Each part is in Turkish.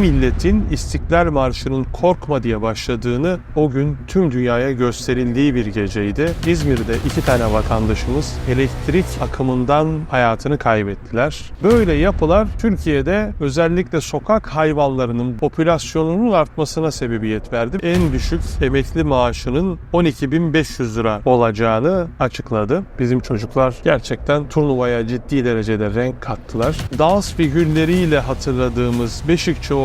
milletin İstiklal Marşı'nın korkma diye başladığını o gün tüm dünyaya gösterildiği bir geceydi. İzmir'de iki tane vatandaşımız elektrik akımından hayatını kaybettiler. Böyle yapılar Türkiye'de özellikle sokak hayvanlarının popülasyonunun artmasına sebebiyet verdi. En düşük emekli maaşının 12.500 lira olacağını açıkladı. Bizim çocuklar gerçekten turnuvaya ciddi derecede renk kattılar. Dans figürleriyle hatırladığımız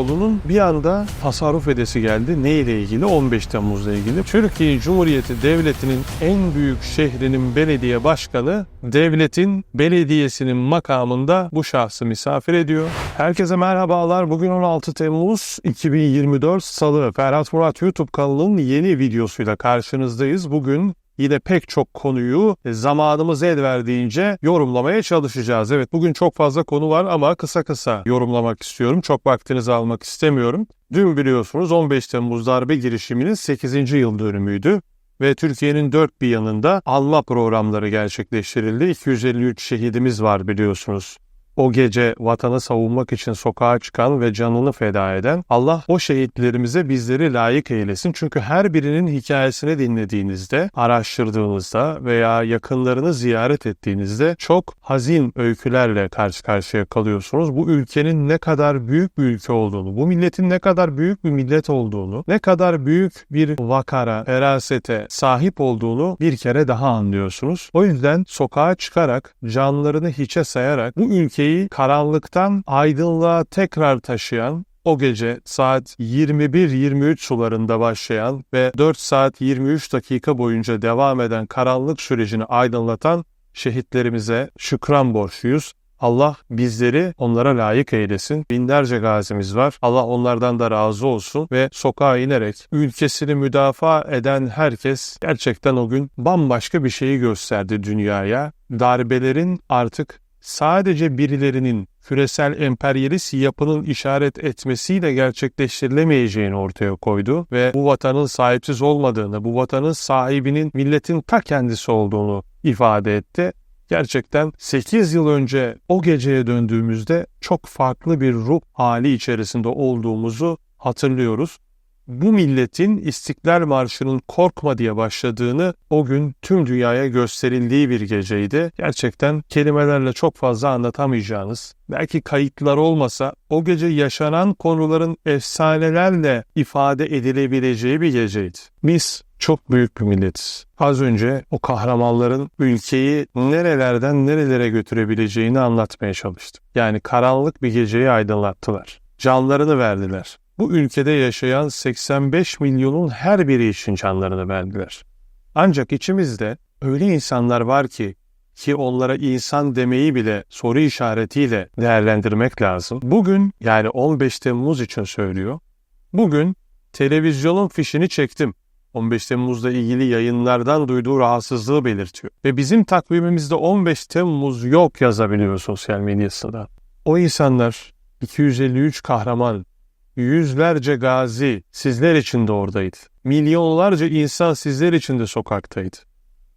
Beşikçioğlu'nun bir anda tasarruf edesi geldi. Ne ile ilgili? 15 Temmuz'la ilgili. Türkiye Cumhuriyeti Devleti'nin en büyük şehrinin belediye başkanı devletin belediyesinin makamında bu şahsı misafir ediyor. Herkese merhabalar. Bugün 16 Temmuz 2024 Salı. Ferhat Murat YouTube kanalının yeni videosuyla karşınızdayız. Bugün yine pek çok konuyu zamanımız el verdiğince yorumlamaya çalışacağız. Evet bugün çok fazla konu var ama kısa kısa yorumlamak istiyorum. Çok vaktinizi almak istemiyorum. Dün biliyorsunuz 15 Temmuz darbe girişiminin 8. yıl dönümüydü ve Türkiye'nin dört bir yanında alma programları gerçekleştirildi. 253 şehidimiz var biliyorsunuz o gece vatanı savunmak için sokağa çıkan ve canını feda eden Allah o şehitlerimize bizleri layık eylesin. Çünkü her birinin hikayesini dinlediğinizde, araştırdığınızda veya yakınlarını ziyaret ettiğinizde çok hazin öykülerle karşı karşıya kalıyorsunuz. Bu ülkenin ne kadar büyük bir ülke olduğunu, bu milletin ne kadar büyük bir millet olduğunu, ne kadar büyük bir vakara, ferasete sahip olduğunu bir kere daha anlıyorsunuz. O yüzden sokağa çıkarak, canlarını hiçe sayarak bu ülkeyi ülkeyi karanlıktan aydınlığa tekrar taşıyan o gece saat 21-23 sularında başlayan ve 4 saat 23 dakika boyunca devam eden karanlık sürecini aydınlatan şehitlerimize şükran borçluyuz. Allah bizleri onlara layık eylesin. Binlerce gazimiz var. Allah onlardan da razı olsun ve sokağa inerek ülkesini müdafaa eden herkes gerçekten o gün bambaşka bir şeyi gösterdi dünyaya. Darbelerin artık sadece birilerinin küresel emperyalist yapının işaret etmesiyle gerçekleştirilemeyeceğini ortaya koydu ve bu vatanın sahipsiz olmadığını, bu vatanın sahibinin milletin ta kendisi olduğunu ifade etti. Gerçekten 8 yıl önce o geceye döndüğümüzde çok farklı bir ruh hali içerisinde olduğumuzu hatırlıyoruz bu milletin İstiklal Marşı'nın korkma diye başladığını o gün tüm dünyaya gösterildiği bir geceydi. Gerçekten kelimelerle çok fazla anlatamayacağınız, belki kayıtlar olmasa o gece yaşanan konuların efsanelerle ifade edilebileceği bir geceydi. Biz çok büyük bir milletiz. Az önce o kahramanların ülkeyi nerelerden nerelere götürebileceğini anlatmaya çalıştım. Yani karanlık bir geceyi aydınlattılar. Canlarını verdiler bu ülkede yaşayan 85 milyonun her biri için canlarını verdiler. Ancak içimizde öyle insanlar var ki ki onlara insan demeyi bile soru işaretiyle değerlendirmek lazım. Bugün yani 15 Temmuz için söylüyor. Bugün televizyonun fişini çektim. 15 Temmuz'la ilgili yayınlardan duyduğu rahatsızlığı belirtiyor. Ve bizim takvimimizde 15 Temmuz yok yazabiliyor sosyal medyasında. O insanlar 253 kahraman, yüzlerce gazi sizler için de oradaydı. Milyonlarca insan sizler için de sokaktaydı.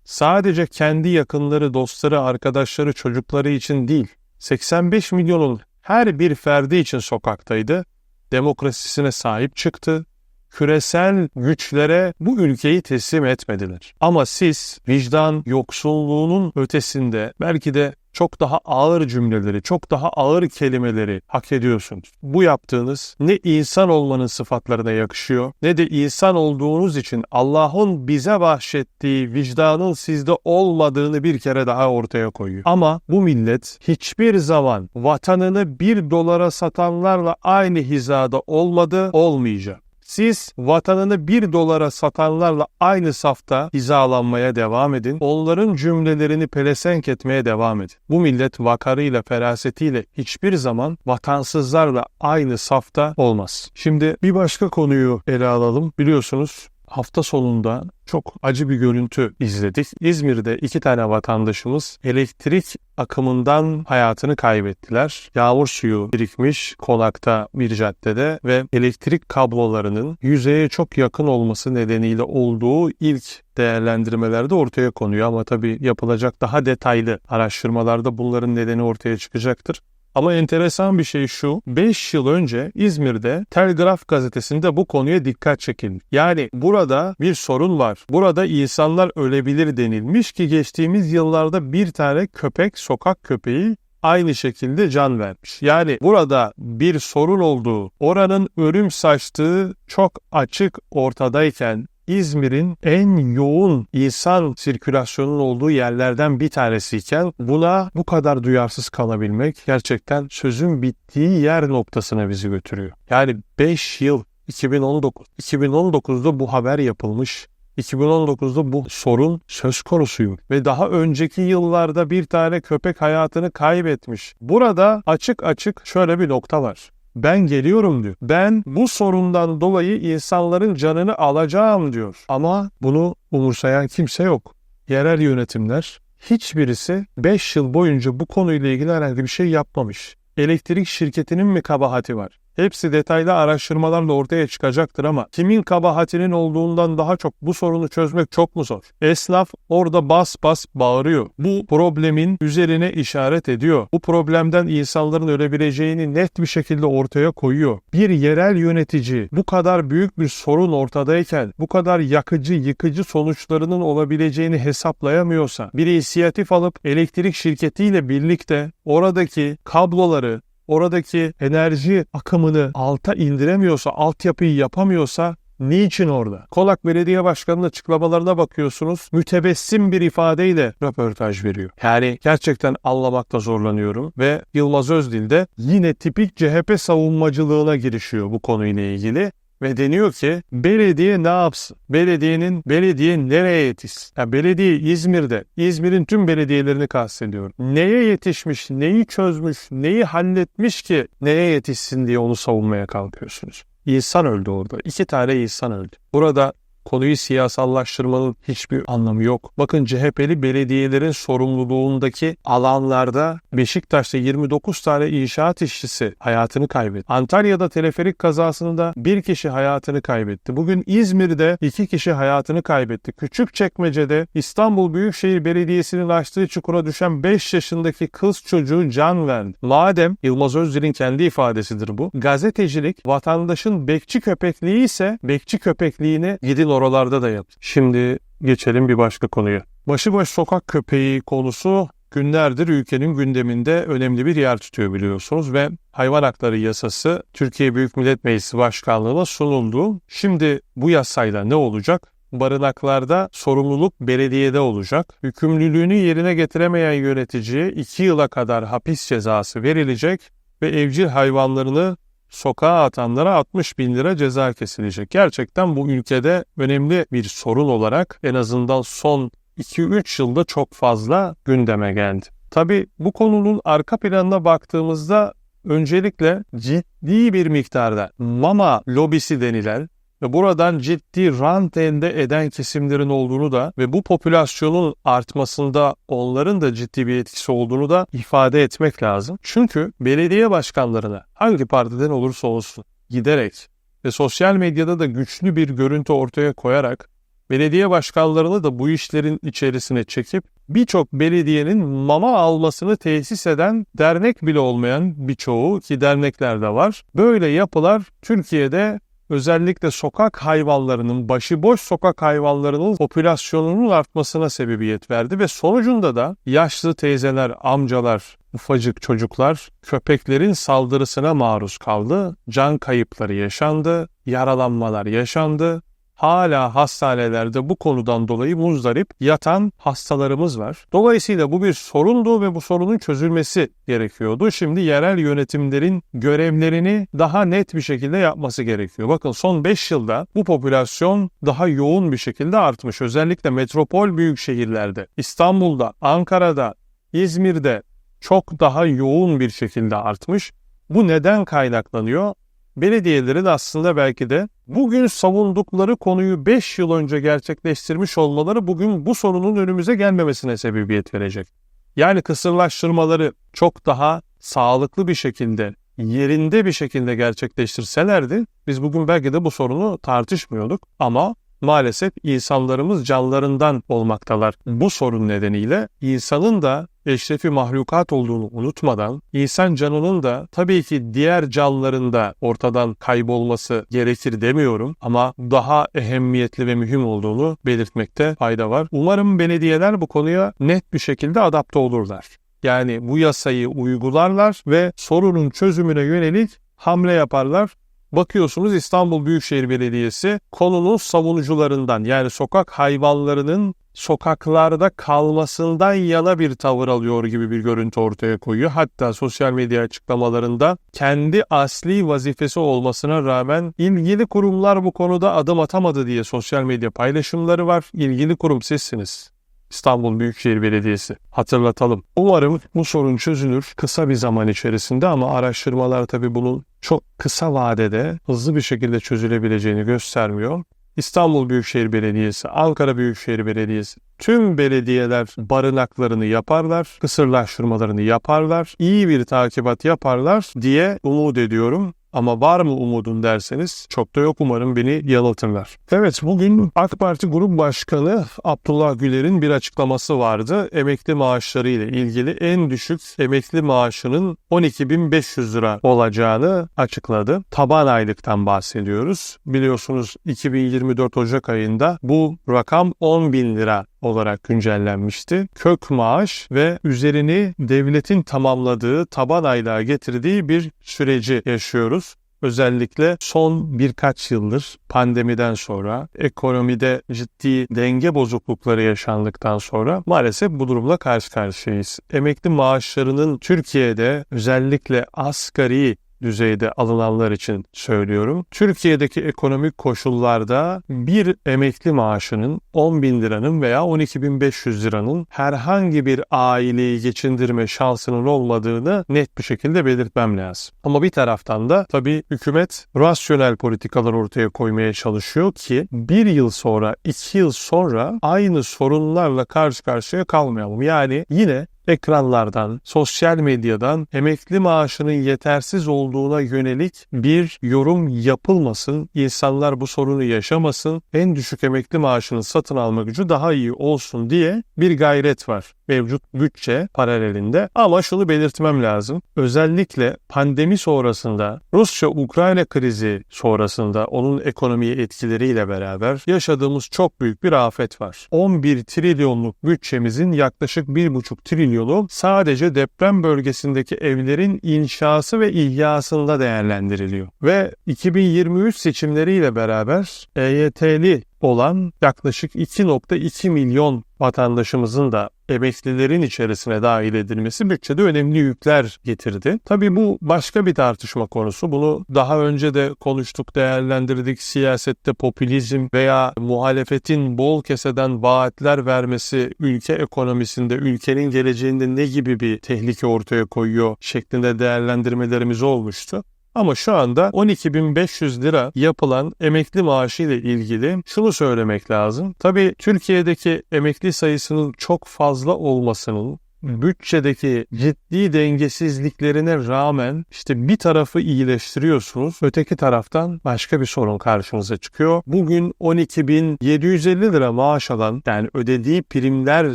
Sadece kendi yakınları, dostları, arkadaşları, çocukları için değil, 85 milyonun her bir ferdi için sokaktaydı. Demokrasisine sahip çıktı. Küresel güçlere bu ülkeyi teslim etmediler. Ama siz vicdan yoksulluğunun ötesinde belki de çok daha ağır cümleleri, çok daha ağır kelimeleri hak ediyorsunuz. Bu yaptığınız ne insan olmanın sıfatlarına yakışıyor ne de insan olduğunuz için Allah'ın bize bahşettiği vicdanın sizde olmadığını bir kere daha ortaya koyuyor. Ama bu millet hiçbir zaman vatanını bir dolara satanlarla aynı hizada olmadı, olmayacak. Siz vatanını bir dolara satanlarla aynı safta hizalanmaya devam edin. Onların cümlelerini pelesenk etmeye devam edin. Bu millet vakarıyla, ferasetiyle hiçbir zaman vatansızlarla aynı safta olmaz. Şimdi bir başka konuyu ele alalım. Biliyorsunuz hafta sonunda çok acı bir görüntü izledik. İzmir'de iki tane vatandaşımız elektrik akımından hayatını kaybettiler. Yağmur suyu birikmiş konakta bir caddede ve elektrik kablolarının yüzeye çok yakın olması nedeniyle olduğu ilk değerlendirmelerde ortaya konuyor ama tabii yapılacak daha detaylı araştırmalarda bunların nedeni ortaya çıkacaktır. Ama enteresan bir şey şu, 5 yıl önce İzmir'de Telgraf gazetesinde bu konuya dikkat çekildi. Yani burada bir sorun var. Burada insanlar ölebilir denilmiş ki geçtiğimiz yıllarda bir tane köpek, sokak köpeği aynı şekilde can vermiş. Yani burada bir sorun olduğu, oranın ölüm saçtığı çok açık ortadayken İzmir'in en yoğun insan sirkülasyonunun olduğu yerlerden bir tanesiyken buna bu kadar duyarsız kalabilmek gerçekten sözün bittiği yer noktasına bizi götürüyor. Yani 5 yıl 2019 2019'da bu haber yapılmış. 2019'da bu sorun söz konusuyum ve daha önceki yıllarda bir tane köpek hayatını kaybetmiş. Burada açık açık şöyle bir nokta var. Ben geliyorum diyor. Ben bu sorundan dolayı insanların canını alacağım diyor. Ama bunu umursayan kimse yok. Yerel yönetimler hiçbirisi 5 yıl boyunca bu konuyla ilgili herhangi bir şey yapmamış. Elektrik şirketinin mi kabahati var? Hepsi detaylı araştırmalarla ortaya çıkacaktır ama kimin kabahatinin olduğundan daha çok bu sorunu çözmek çok mu zor? Esnaf orada bas bas bağırıyor. Bu problemin üzerine işaret ediyor. Bu problemden insanların ölebileceğini net bir şekilde ortaya koyuyor. Bir yerel yönetici bu kadar büyük bir sorun ortadayken bu kadar yakıcı, yıkıcı sonuçlarının olabileceğini hesaplayamıyorsa, bir inisiyatif alıp elektrik şirketiyle birlikte oradaki kabloları, oradaki enerji akımını alta indiremiyorsa, altyapıyı yapamıyorsa Niçin orada? Kolak Belediye Başkanı'nın açıklamalarına bakıyorsunuz. Mütebessim bir ifadeyle röportaj veriyor. Yani gerçekten anlamakta zorlanıyorum ve Yılmaz Özdil de yine tipik CHP savunmacılığına girişiyor bu konuyla ilgili. Ve deniyor ki belediye ne yapsın? Belediyenin belediye nereye yetişsin? Yani belediye İzmir'de, İzmir'in tüm belediyelerini kastediyorum. Neye yetişmiş, neyi çözmüş, neyi halletmiş ki neye yetişsin diye onu savunmaya kalkıyorsunuz. İnsan öldü orada. İki tane insan öldü. Burada konuyu siyasallaştırmanın hiçbir anlamı yok. Bakın CHP'li belediyelerin sorumluluğundaki alanlarda Beşiktaş'ta 29 tane inşaat işçisi hayatını kaybetti. Antalya'da teleferik kazasında bir kişi hayatını kaybetti. Bugün İzmir'de iki kişi hayatını kaybetti. Küçükçekmece'de İstanbul Büyükşehir Belediyesi'nin açtığı çukura düşen 5 yaşındaki kız çocuğu can verdi. Madem Yılmaz Özdil'in kendi ifadesidir bu. Gazetecilik vatandaşın bekçi köpekliği ise bekçi köpekliğini gidin oralarda da yap. Şimdi geçelim bir başka konuya. Başıboş sokak köpeği konusu günlerdir ülkenin gündeminde önemli bir yer tutuyor biliyorsunuz ve hayvan hakları yasası Türkiye Büyük Millet Meclisi Başkanlığı'na sunuldu. Şimdi bu yasayla ne olacak? Barınaklarda sorumluluk belediyede olacak. Hükümlülüğünü yerine getiremeyen yöneticiye 2 yıla kadar hapis cezası verilecek ve evcil hayvanlarını sokağa atanlara 60 bin lira ceza kesilecek. Gerçekten bu ülkede önemli bir sorun olarak en azından son 2-3 yılda çok fazla gündeme geldi. Tabi bu konunun arka planına baktığımızda öncelikle ciddi bir miktarda mama lobisi denilen ve buradan ciddi rant elde eden kesimlerin olduğunu da ve bu popülasyonun artmasında onların da ciddi bir etkisi olduğunu da ifade etmek lazım. Çünkü belediye başkanlarına hangi partiden olursa olsun giderek ve sosyal medyada da güçlü bir görüntü ortaya koyarak belediye başkanlarını da bu işlerin içerisine çekip birçok belediyenin mama almasını tesis eden dernek bile olmayan birçoğu ki dernekler de var. Böyle yapılar Türkiye'de özellikle sokak hayvanlarının, başıboş sokak hayvanlarının popülasyonunun artmasına sebebiyet verdi ve sonucunda da yaşlı teyzeler, amcalar, ufacık çocuklar köpeklerin saldırısına maruz kaldı. Can kayıpları yaşandı, yaralanmalar yaşandı hala hastanelerde bu konudan dolayı muzdarip yatan hastalarımız var. Dolayısıyla bu bir sorundu ve bu sorunun çözülmesi gerekiyordu. Şimdi yerel yönetimlerin görevlerini daha net bir şekilde yapması gerekiyor. Bakın son 5 yılda bu popülasyon daha yoğun bir şekilde artmış. Özellikle metropol büyük şehirlerde, İstanbul'da, Ankara'da, İzmir'de çok daha yoğun bir şekilde artmış. Bu neden kaynaklanıyor? belediyelerin aslında belki de bugün savundukları konuyu 5 yıl önce gerçekleştirmiş olmaları bugün bu sorunun önümüze gelmemesine sebebiyet verecek. Yani kısırlaştırmaları çok daha sağlıklı bir şekilde, yerinde bir şekilde gerçekleştirselerdi biz bugün belki de bu sorunu tartışmıyorduk ama maalesef insanlarımız canlarından olmaktalar. Bu sorun nedeniyle insanın da eşrefi mahlukat olduğunu unutmadan insan canının da tabii ki diğer canlıların da ortadan kaybolması gerekir demiyorum ama daha ehemmiyetli ve mühim olduğunu belirtmekte fayda var. Umarım belediyeler bu konuya net bir şekilde adapte olurlar. Yani bu yasayı uygularlar ve sorunun çözümüne yönelik hamle yaparlar. Bakıyorsunuz İstanbul Büyükşehir Belediyesi konunun savunucularından yani sokak hayvanlarının sokaklarda kalmasından yana bir tavır alıyor gibi bir görüntü ortaya koyuyor. Hatta sosyal medya açıklamalarında kendi asli vazifesi olmasına rağmen ilgili kurumlar bu konuda adım atamadı diye sosyal medya paylaşımları var. İlgili kurum sizsiniz. İstanbul Büyükşehir Belediyesi. Hatırlatalım. Umarım bu sorun çözülür kısa bir zaman içerisinde ama araştırmalar tabii bunun çok kısa vadede hızlı bir şekilde çözülebileceğini göstermiyor. İstanbul Büyükşehir Belediyesi, Ankara Büyükşehir Belediyesi, tüm belediyeler barınaklarını yaparlar, kısırlaştırmalarını yaparlar, iyi bir takibat yaparlar diye umut ediyorum. Ama var mı umudun derseniz çok da yok umarım beni yanıltırlar. Evet bugün AK Parti Grup Başkanı Abdullah Güler'in bir açıklaması vardı. Emekli maaşları ile ilgili en düşük emekli maaşının 12.500 lira olacağını açıkladı. Taban aylıktan bahsediyoruz. Biliyorsunuz 2024 Ocak ayında bu rakam 10.000 lira olarak güncellenmişti. Kök maaş ve üzerini devletin tamamladığı taban aylığa getirdiği bir süreci yaşıyoruz. Özellikle son birkaç yıldır pandemiden sonra ekonomide ciddi denge bozuklukları yaşandıktan sonra maalesef bu durumla karşı karşıyayız. Emekli maaşlarının Türkiye'de özellikle asgari düzeyde alınanlar için söylüyorum. Türkiye'deki ekonomik koşullarda bir emekli maaşının 10 bin liranın veya 12.500 liranın herhangi bir aileyi geçindirme şansının olmadığını net bir şekilde belirtmem lazım. Ama bir taraftan da tabii hükümet rasyonel politikalar ortaya koymaya çalışıyor ki bir yıl sonra, iki yıl sonra aynı sorunlarla karşı karşıya kalmayalım. Yani yine ekranlardan, sosyal medyadan emekli maaşının yetersiz olduğuna yönelik bir yorum yapılmasın. İnsanlar bu sorunu yaşamasın. En düşük emekli maaşının satın alma gücü daha iyi olsun diye bir gayret var mevcut bütçe paralelinde. Ama şunu belirtmem lazım. Özellikle pandemi sonrasında Rusya-Ukrayna krizi sonrasında onun ekonomiye etkileriyle beraber yaşadığımız çok büyük bir afet var. 11 trilyonluk bütçemizin yaklaşık 1,5 trilyonu sadece deprem bölgesindeki evlerin inşası ve ihyasında değerlendiriliyor. Ve 2023 seçimleriyle beraber EYT'li olan yaklaşık 2.2 milyon vatandaşımızın da emeklilerin içerisine dahil edilmesi bütçede önemli yükler getirdi. Tabii bu başka bir tartışma konusu. Bunu daha önce de konuştuk, değerlendirdik. Siyasette popülizm veya muhalefetin bol keseden vaatler vermesi ülke ekonomisinde, ülkenin geleceğinde ne gibi bir tehlike ortaya koyuyor şeklinde değerlendirmelerimiz olmuştu. Ama şu anda 12.500 lira yapılan emekli maaşı ile ilgili şunu söylemek lazım. Tabii Türkiye'deki emekli sayısının çok fazla olmasının bütçedeki ciddi dengesizliklerine rağmen işte bir tarafı iyileştiriyorsunuz, öteki taraftan başka bir sorun karşınıza çıkıyor. Bugün 12.750 lira maaş alan yani ödediği primler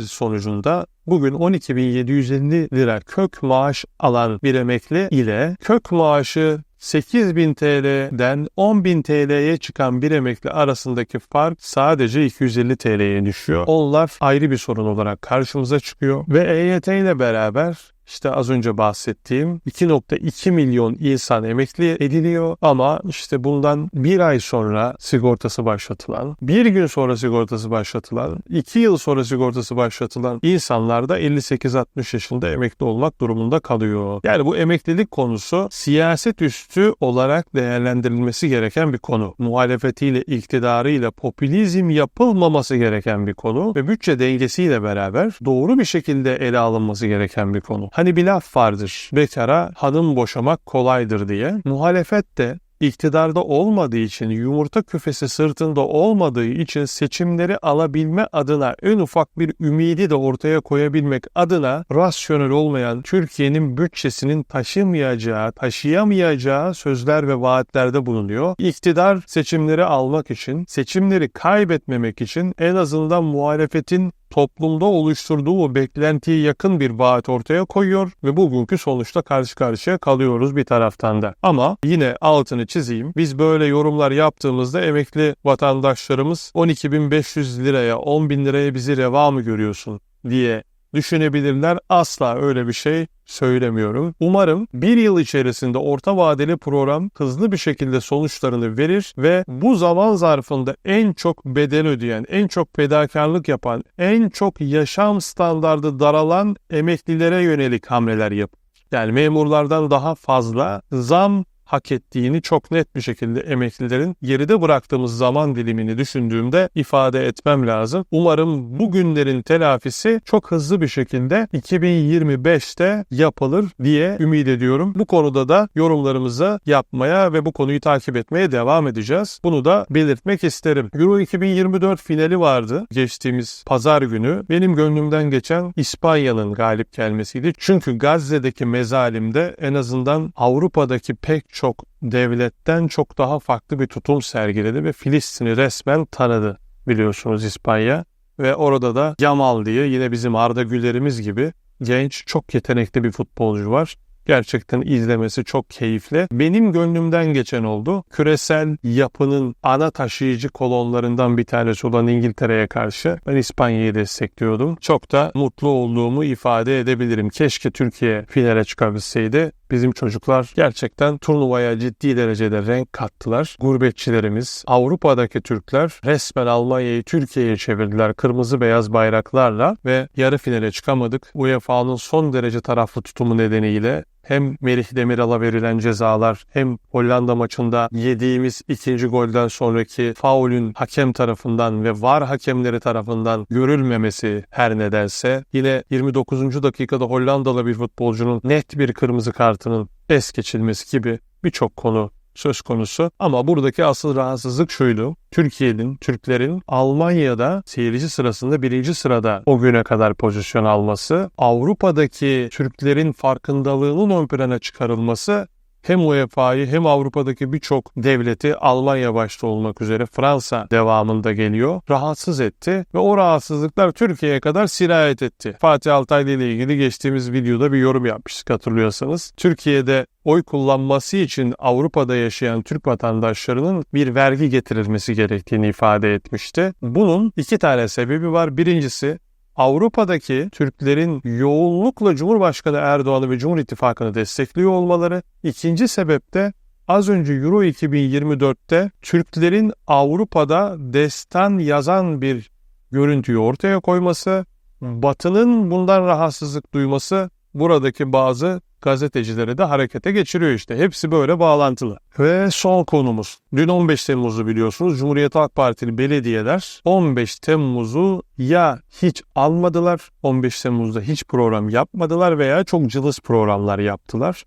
sonucunda bugün 12.750 lira kök maaş alan bir emekli ile kök maaşı 8000 TL'den 10.000 TL'ye çıkan bir emekli arasındaki fark sadece 250 TL'ye düşüyor. Onlar ayrı bir sorun olarak karşımıza çıkıyor ve EYT ile beraber işte az önce bahsettiğim 2.2 milyon insan emekli ediliyor ama işte bundan bir ay sonra sigortası başlatılan, bir gün sonra sigortası başlatılan, iki yıl sonra sigortası başlatılan insanlar da 58-60 yaşında emekli olmak durumunda kalıyor. Yani bu emeklilik konusu siyaset üstü olarak değerlendirilmesi gereken bir konu. Muhalefetiyle, iktidarıyla popülizm yapılmaması gereken bir konu ve bütçe dengesiyle beraber doğru bir şekilde ele alınması gereken bir konu. Hani bir laf vardır. Bekara hanım boşamak kolaydır diye. Muhalefet de iktidarda olmadığı için, yumurta küfesi sırtında olmadığı için seçimleri alabilme adına en ufak bir ümidi de ortaya koyabilmek adına rasyonel olmayan Türkiye'nin bütçesinin taşımayacağı, taşıyamayacağı sözler ve vaatlerde bulunuyor. İktidar seçimleri almak için, seçimleri kaybetmemek için en azından muhalefetin toplumda oluşturduğu beklentiye yakın bir vaat ortaya koyuyor ve bugünkü sonuçta karşı karşıya kalıyoruz bir taraftan da. Ama yine altını çizeyim. Biz böyle yorumlar yaptığımızda emekli vatandaşlarımız 12.500 liraya 10.000 liraya bizi reva mı görüyorsun diye düşünebilirler. Asla öyle bir şey söylemiyorum. Umarım bir yıl içerisinde orta vadeli program hızlı bir şekilde sonuçlarını verir ve bu zaman zarfında en çok bedel ödeyen, en çok fedakarlık yapan, en çok yaşam standardı daralan emeklilere yönelik hamleler yap. Yani memurlardan daha fazla zam hak ettiğini çok net bir şekilde emeklilerin geride bıraktığımız zaman dilimini düşündüğümde ifade etmem lazım. Umarım bu günlerin telafisi çok hızlı bir şekilde 2025'te yapılır diye ümit ediyorum. Bu konuda da yorumlarımızı yapmaya ve bu konuyu takip etmeye devam edeceğiz. Bunu da belirtmek isterim. Euro 2024 finali vardı geçtiğimiz pazar günü. Benim gönlümden geçen İspanya'nın galip gelmesiydi. Çünkü Gazze'deki mezalimde en azından Avrupa'daki pek çok devletten çok daha farklı bir tutum sergiledi ve Filistin'i resmen tanıdı biliyorsunuz İspanya. Ve orada da Yamal diye yine bizim Arda Güler'imiz gibi genç çok yetenekli bir futbolcu var. Gerçekten izlemesi çok keyifli. Benim gönlümden geçen oldu. Küresel yapının ana taşıyıcı kolonlarından bir tanesi olan İngiltere'ye karşı ben İspanya'yı destekliyordum. Çok da mutlu olduğumu ifade edebilirim. Keşke Türkiye finale çıkabilseydi bizim çocuklar gerçekten turnuvaya ciddi derecede renk kattılar. Gurbetçilerimiz, Avrupa'daki Türkler resmen Almanya'yı Türkiye'ye çevirdiler kırmızı beyaz bayraklarla ve yarı finale çıkamadık. UEFA'nın son derece taraflı tutumu nedeniyle hem Merih Demiral'a verilen cezalar hem Hollanda maçında yediğimiz ikinci golden sonraki faulün hakem tarafından ve var hakemleri tarafından görülmemesi her nedense yine 29. dakikada Hollandalı bir futbolcunun net bir kırmızı kartının es geçilmesi gibi birçok konu söz konusu. Ama buradaki asıl rahatsızlık şuydu. Türkiye'nin, Türklerin Almanya'da seyirci sırasında birinci sırada o güne kadar pozisyon alması, Avrupa'daki Türklerin farkındalığının ön plana çıkarılması hem UEFA'yı hem Avrupa'daki birçok devleti Almanya başta olmak üzere Fransa devamında geliyor. Rahatsız etti ve o rahatsızlıklar Türkiye'ye kadar sirayet etti. Fatih Altaylı ile ilgili geçtiğimiz videoda bir yorum yapmıştık hatırlıyorsanız. Türkiye'de oy kullanması için Avrupa'da yaşayan Türk vatandaşlarının bir vergi getirilmesi gerektiğini ifade etmişti. Bunun iki tane sebebi var. Birincisi Avrupa'daki Türklerin yoğunlukla Cumhurbaşkanı Erdoğan'ı ve Cumhur İttifakı'nı destekliyor olmaları. İkinci sebep de az önce Euro 2024'te Türklerin Avrupa'da destan yazan bir görüntüyü ortaya koyması, Batı'nın bundan rahatsızlık duyması buradaki bazı gazetecileri de harekete geçiriyor işte. Hepsi böyle bağlantılı. Ve son konumuz. Dün 15 Temmuz'u biliyorsunuz. Cumhuriyet Halk Partili belediyeler 15 Temmuz'u ya hiç almadılar, 15 Temmuz'da hiç program yapmadılar veya çok cılız programlar yaptılar.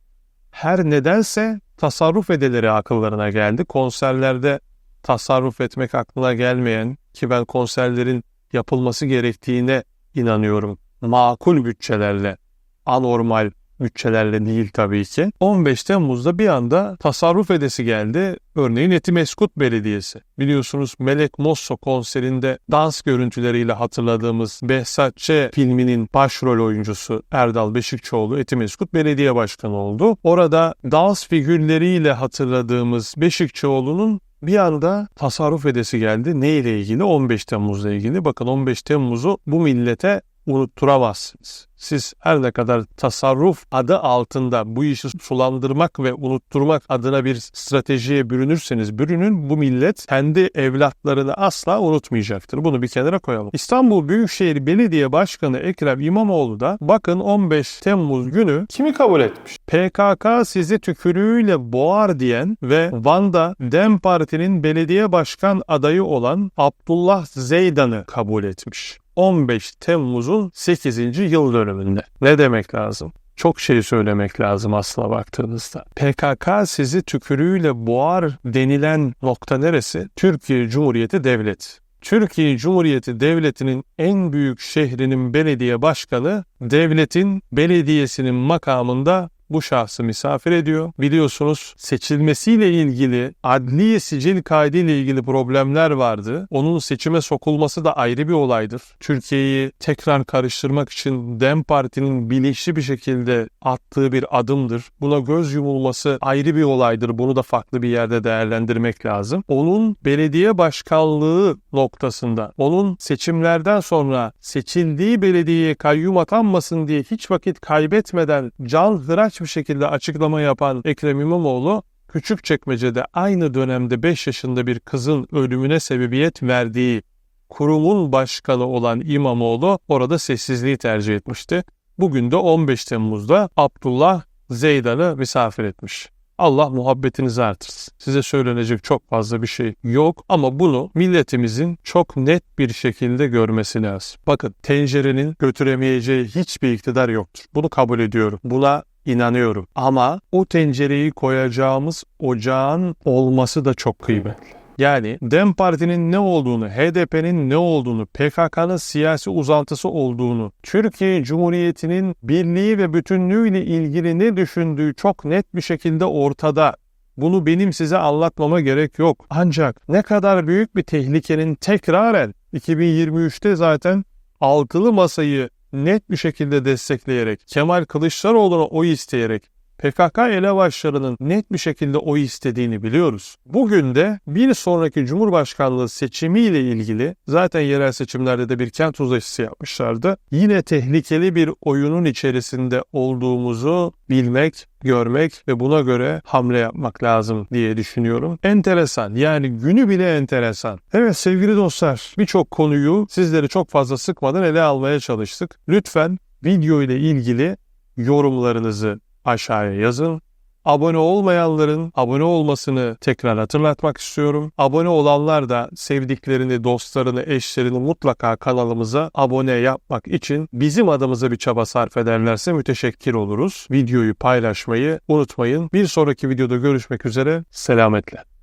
Her nedense tasarruf edeleri akıllarına geldi. Konserlerde tasarruf etmek aklına gelmeyen ki ben konserlerin yapılması gerektiğine inanıyorum. Makul bütçelerle, anormal bütçelerle değil tabii ki. 15 Temmuz'da bir anda tasarruf edesi geldi. Örneğin Etimeskut Belediyesi. Biliyorsunuz Melek Mosso konserinde dans görüntüleriyle hatırladığımız Behzat Ç. filminin başrol oyuncusu Erdal Beşikçioğlu Etimeskut Belediye Başkanı oldu. Orada dans figürleriyle hatırladığımız Beşikçioğlu'nun bir anda tasarruf edesi geldi. Ne ile ilgili? 15 Temmuz'la ilgili. Bakın 15 Temmuz'u bu millete unutturamazsınız. Siz her ne kadar tasarruf adı altında bu işi sulandırmak ve unutturmak adına bir stratejiye bürünürseniz bürünün bu millet kendi evlatlarını asla unutmayacaktır. Bunu bir kenara koyalım. İstanbul Büyükşehir Belediye Başkanı Ekrem İmamoğlu da bakın 15 Temmuz günü kimi kabul etmiş? PKK sizi tükürüğüyle boğar diyen ve Van'da DEM Parti'nin belediye başkan adayı olan Abdullah Zeydan'ı kabul etmiş. 15 Temmuz'un 8. yıl dönümünde. Ne demek lazım? Çok şey söylemek lazım aslına baktığınızda. PKK sizi tükürüğüyle boğar denilen nokta neresi? Türkiye Cumhuriyeti Devleti. Türkiye Cumhuriyeti Devleti'nin en büyük şehrinin belediye başkanı devletin belediyesinin makamında bu şahsı misafir ediyor. Biliyorsunuz seçilmesiyle ilgili adli sicil kaydı ilgili problemler vardı. Onun seçime sokulması da ayrı bir olaydır. Türkiye'yi tekrar karıştırmak için DEM Parti'nin bilinçli bir şekilde attığı bir adımdır. Buna göz yumulması ayrı bir olaydır. Bunu da farklı bir yerde değerlendirmek lazım. Onun belediye başkanlığı noktasında, onun seçimlerden sonra seçildiği belediyeye kayyum atanmasın diye hiç vakit kaybetmeden can hıraç bir şekilde açıklama yapan Ekrem İmamoğlu Küçükçekmece'de aynı dönemde 5 yaşında bir kızın ölümüne sebebiyet verdiği kurumun başkanı olan İmamoğlu orada sessizliği tercih etmişti. Bugün de 15 Temmuz'da Abdullah Zeydan'ı misafir etmiş. Allah muhabbetinizi artırsın. Size söylenecek çok fazla bir şey yok ama bunu milletimizin çok net bir şekilde görmesi lazım. Bakın tencerenin götüremeyeceği hiçbir iktidar yoktur. Bunu kabul ediyorum. Buna inanıyorum. Ama o tencereyi koyacağımız ocağın olması da çok kıymetli. Yani DEM Parti'nin ne olduğunu, HDP'nin ne olduğunu, PKK'nın siyasi uzantısı olduğunu, Türkiye Cumhuriyeti'nin birliği ve bütünlüğüyle ilgili ne düşündüğü çok net bir şekilde ortada. Bunu benim size anlatmama gerek yok. Ancak ne kadar büyük bir tehlikenin tekraren 2023'te zaten altılı masayı net bir şekilde destekleyerek, Kemal Kılıçdaroğlu'na oy isteyerek PKK elebaşlarının net bir şekilde oy istediğini biliyoruz. Bugün de bir sonraki Cumhurbaşkanlığı seçimiyle ilgili zaten yerel seçimlerde de bir kent uzlaşısı yapmışlardı. Yine tehlikeli bir oyunun içerisinde olduğumuzu bilmek, görmek ve buna göre hamle yapmak lazım diye düşünüyorum. Enteresan yani günü bile enteresan. Evet sevgili dostlar birçok konuyu sizleri çok fazla sıkmadan ele almaya çalıştık. Lütfen video ile ilgili yorumlarınızı aşağıya yazın. Abone olmayanların abone olmasını tekrar hatırlatmak istiyorum. Abone olanlar da sevdiklerini, dostlarını, eşlerini mutlaka kanalımıza abone yapmak için bizim adımıza bir çaba sarf ederlerse müteşekkir oluruz. Videoyu paylaşmayı unutmayın. Bir sonraki videoda görüşmek üzere. Selametle.